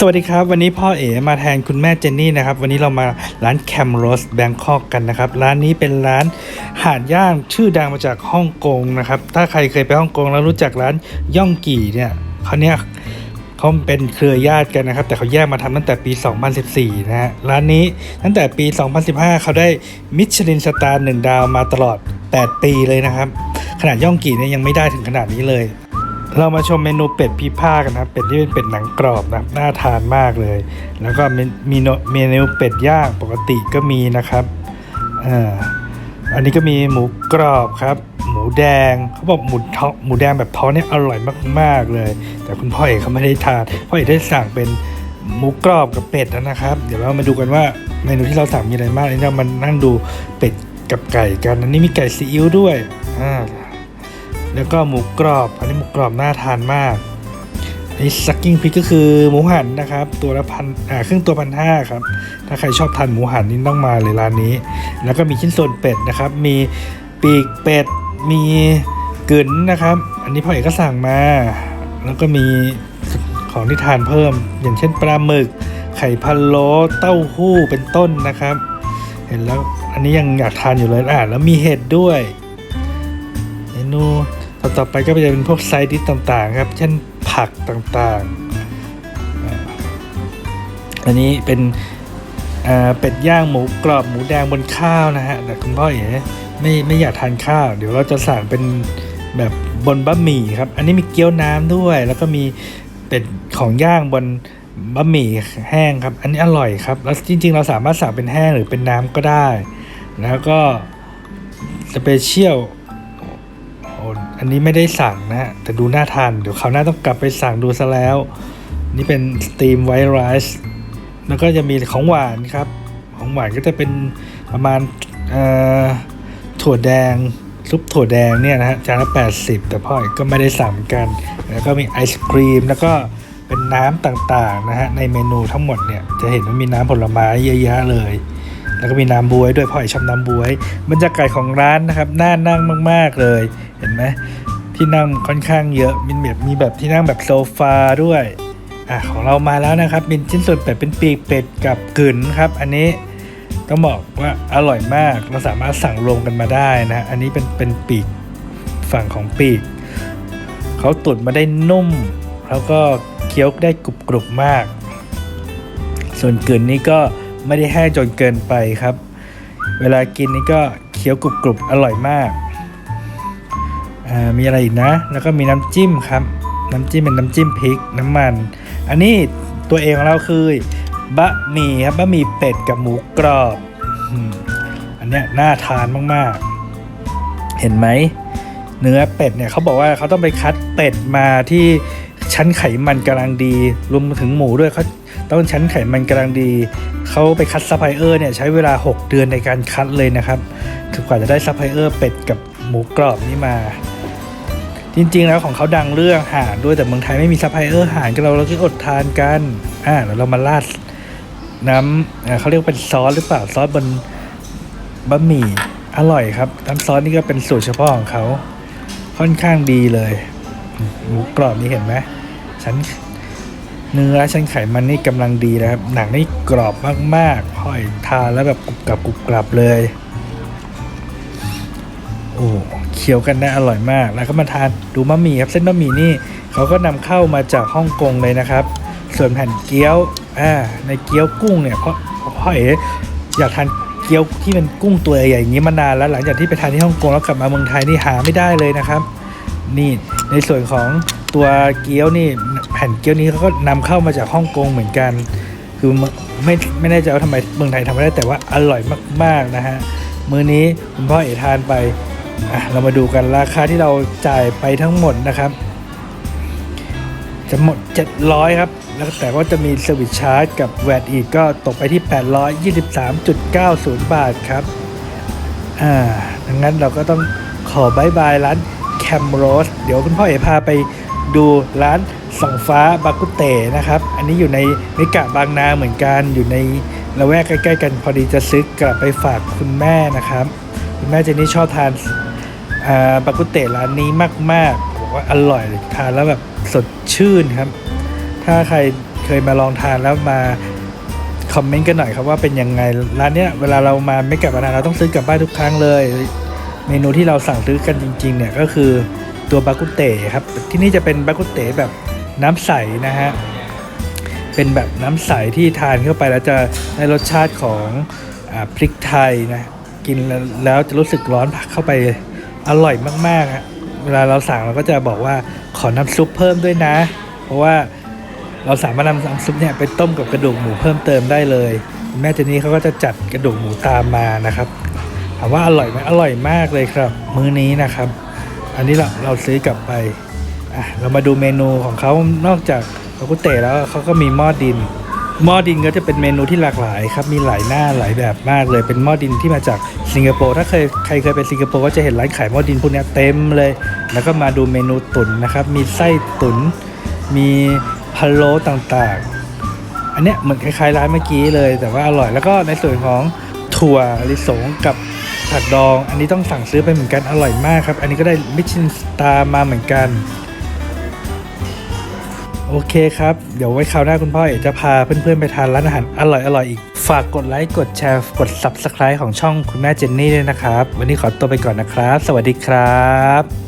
สวัสดีครับ วันนี้พ่อเอ๋มาแทนคุณแม่เจนนี่นะครับ วันนี้เรามาร้านแคมโรสแบงคอกกันนะครับ ร้านนี้เป็นร้านหาดย่างชื่อดังมาจากฮ่องกงนะครับ ถ้าใครเคยไปฮ่องกงแล้วรู้จักร้านย่องกี่เนี่ยเขาเนี่ยเขาเป็นเครือญาติกันนะครับ แต่เขาแยกมาทำตั้งแต่ปี 2014 นะฮะร้านนี้ตั้งแต่ปี 2015 เขาได้มิชลินสตาร์หนึ่งดาวมาตลอด 8 ปีเลยนะครับขนาดย่องกี่เนี่ยยังไม่ได้ถึงขนาดนี้เลย เรามาชมเมนูเป็ดพีผ้ากันนะครับเป็ดที่เป็นเป็ดหนังกรอบนะน่าทานมากเลย แล้วก็มีเมนูเป็ดย่างปกติก็มีนะครับอ่าอันนี้ก็มีหมูกรอบครับ หมูแดงเขาบอกหมูทอหมูแดงแบบท้อเนี่ยอร่อยมากๆเลย แต่คุณพ่อเอกเขาไม่ได้ทานพ่อเอกได้สั่งเป็นหมูกรอบกับเป็ดนะครับ เดี๋ยวเรามาดูกันว่าเมนูที่เราสั่งมีอะไรบ้างนี่เรามานั่งดูเป็ดกับไก่กันอันนี้มีไก่ซีอิ๊วด้วยอ่า แล้วก็หมูกรอบ อันนี้หมูกรอบน่าทานมากอันนี้ซักกิ้งพริกก็คือหมูหันนะครับ ตัวละพันอ่าครึ่งตัวพันห้าครับ ถ้าใครชอบทานหมูหันนี่ต้องมาเลยร้านนี้ แล้วก็มีชิ้นส่วนเป็ดนะครับ มีปีกเป็ด มีกึ๋นนะครับ อันนี้พ่อเอกก็สั่งมา แล้วก็มีของที่ทานเพิ่ม อย่างเช่นปลาหมึก ไข่พะโล้เต้าหู้เป็นต้นนะครับ เห็นแล้วอันนี้ยังอยากทานอยู่เลยอ่าแล้วมีเห็ดด้วยเมนู ต่อต่อไปก็จะเป็นพวกไซดิสต่างๆครับ เช่นผักต่างๆ อันนี้เป็นเป็ดย่างหมูกรอบหมูแดงบนข้าวนะฮะแต่คุณพ่อเอ๋ไม่ไม่อยากทานข้าว เดี๋ยวเราจะสั่งเป็นแบบบนบะหมี่ครับ อันนี้มีเกี๊ยวน้ำด้วย แล้วก็มีเป็ดของย่างบนบะหมี่แห้งครับ อันนี้อร่อยครับ แล้วจริง ๆ เราสามารถสั่งเป็นแห้งหรือเป็นน้ำก็ได้ แล้วก็สเปเชียล อันนี้ไม่ได้สั่งนะฮะแต่ดูน่าทาน เดี๋ยวคราวหน้าต้องกลับไปสั่งดูซะแล้ว นี่เป็นสตรีมไวท์ไรซ์แล้วก็จะมีของหวานครับ ของหวานก็จะเป็นประมาณถั่วแดงซุปถั่วแดงเนี่ยนะฮะจานละ 80 แต่พ่อเอกก็ไม่ได้สั่งกัน แล้วก็มีไอศครีม แล้วก็เป็นน้ำต่างๆนะฮะในเมนูทั้งหมดเนี่ยจะเห็นว่ามีน้ำผลไม้เยอะแยะเลย แล้วก็มีน้ำบวยด้วยพ่อเอชอบน้ำบวย บรรยากาศของร้านนะครับน่านั่งมาก ๆ เลยเห็นไหมที่นั่งค่อนข้างเยอะมีแบบมีแบบที่นั่งแบบโซฟาด้วยอะของเรามาแล้วนะครับเป็นชิ้นส่วนเป็ดเป็นปีกเป็ดกับกึ๋นครับอันนี้ต้องบอกว่าอร่อยมากเราสามารถสั่งรวมกันมาได้นะอันนี้เป็นเป็นปีกฝั่งของปีกเขาตุ๋นมาได้นุ่ม แล้วก็เคี้ยวได้กรุบกรุบมาก ส่วนกลืนนี่ก็ ไม่ได้แห้งจนเกินไปครับ เวลากินนี่ก็เคี้ยวกรุบกรุบๆอร่อยมากอ่ามีอะไรอีกนะ แล้วก็มีน้ำจิ้มครับ น้ำจิ้มเป็นน้ำจิ้มพริกน้ำมัน อันนี้ตัวเองของเราคือบะหมี่ครับบะหมี่เป็ดกับหมูกรอบ อันเนี้ยน่าทานมากๆ เห็นไหมเนื้อเป็ดเนี่ยเขาบอกว่าเขาต้องไปคัดเป็ดมาที่ชั้นไขมันกำลังดีรวมถึงหมูด้วยเขา ต้องชั้นไขมันกำลังดีเขาไปคัดซัพพลายเออร์เนี่ยใช้เวลา 6 เดือนในการคัดเลยนะครับคือกว่าจะได้ซัพพลายเออร์เป็ดกับหมูกรอบนี้มา จริง ๆ แล้วของเขาดังเรื่องห่านด้วยแต่เมืองไทยไม่มีซัพพลายเออร์ห่านกันเราเราก็อดทานกันอ่าแล้วเรามาราดน้ำเขาเรียกว่าเป็นซอสหรือเปล่าซอสบนบะหมี่อร่อยครับน้ำซอสนี่ก็เป็นสูตรเฉพาะของเขาค่อนข้างดีเลยหมูกรอบนี่เห็นไหมชั้น เนื้อชั้นไขมันนี่กำลังดีนะครับ หนังนี่กรอบมากๆห้อยทานแล้วแบบกรุบกรับกรุบกรับเลย โอ้เคี้ยวกันได้อร่อยมาก แล้วก็มาทานดูมะหมี่ครับ เส้นบะหมี่นี่เขาก็นำเข้ามาจากฮ่องกงเลยนะครับ ส่วนแผ่นเกี๊ยวอ่าในเกี๊ยวกุ้งเนี่ยเพราะเพราะเอ๋อยากทานเกี๊ยวที่เป็นกุ้งตัวใหญ่ๆอย่างนี้มานานแล้วหลังจากที่ไปทานที่ฮ่องกงแล้วกลับมาเมืองไทยนี่หาไม่ได้เลยนะครับ นี่ในส่วนของตัวเกี๊ยวนี่ ผ่นเกี๊ยวนี้เขาก็นำเข้ามาจากฮ่องกงเหมือนกัน คือไม่ไม่ไม่แน่ใจว่าทำไมเมืองไทยทำไม่ได้แต่ว่าอร่อยมากๆนะฮะมื้อนี้คุณพ่อเอทานไปอะเรามาดูกันราคาที่เราจ่ายไปทั้งหมดนะครับ จะหมด 700 ครับ แล้วแต่ว่าจะมีเซอร์วิสชาร์จกับแวดอีกก็ตกไปที่ 823.90 บาทครับ อ่าดังนั้นเราก็ต้องขอบายบายร้านแคมโรส เดี๋ยวคุณพ่อเอพาไปดูร้าน สองฟ้าบากุเตนะครับ อันนี้อยู่ในนิกะบางนาเหมือนกัน อยู่ในละแวกใกล้ ๆ กันพอดีจะซื้อกลับไปฝากคุณแม่นะครับ คุณแม่เจนนี่ชอบทานบากุเตะร้านนี้มากๆบอกว่าอร่อยทานแล้วแบบสดชื่นครับ ถ้าใครเคยมาลองทานแล้วมาคอมเมนต์กันหน่อยครับว่าเป็นยังไงร้านเนี้ยเวลาเรามาไม่กลับมาทาเราต้องซื้อกลับบ้านทุกครั้งเลย เมนูที่เราสั่งซื้อกันจริงๆเนี่ยก็คือตัวบากุเตะครับที่นี่จะเป็นบากุเตะแบบ น้ำใสนะฮะ เป็นแบบน้ำใสที่ทานเข้าไปแล้วจะได้รสชาติของอพริกไทยนะ กินแล้วจะรู้สึกร้อนผักเข้าไปอร่อยมากๆอะเวลาเราสั่งเราก็จะบอกว่าขอน้ำซุปเพิ่มด้วยนะ เพราะว่าเราสามารถนำน้ำซุปเนี่ยไปต้มกับกระดูกหมูเพิ่มเติมได้เลย แม่เจนี่เขาก็จะจัดกระดูกหมูตามมานะครับถามว่าอร่อยไหมอร่อยมากเลยครับ มื้อนี้นะครับ อันนี้เราเราซื้อกลับไป อะเรามาดูเมนูของเขานอกจากบากุเตะแล้วเขาก็มีหม้อดิน หม้อดินก็จะเป็นเมนูที่หลากหลายครับ มีหลายหน้าหลายแบบมากเลย เป็นหม้อดินที่มาจากสิงคโปร์ ถ้าเคยใครเคยไปสิงคโปร์ก็จะเห็นร้านขายหม้อดินพวกนี้เต็มเลย แล้วก็มาดูเมนูตุ๋นนะครับ มีไส้ตุ๋น มีพะโล้ต่างๆ อันเนี้ยเหมือนคล้ายๆร้านเมื่อกี้เลย แต่ว่าอร่อย แล้วก็ในส่วนของถั่วลิสงกับผักดอง อันนี้ต้องสั่งซื้อไปเหมือนกัน อร่อยมากครับ อันนี้ก็ได้มิชลินสตาร์มาเหมือนกัน โอเคครับ เดี๋ยวไว้คราวหน้าคุณพ่อเอกจะพาเพื่อนๆไปทานร้านอาหารอร่อยๆอีก ฝากกดไลค์กดแชร์กด Subscribe ของช่องคุณแม่เจนนี่ด้วยนะครับ วันนี้ขอตัวไปก่อนนะครับ สวัสดีครับ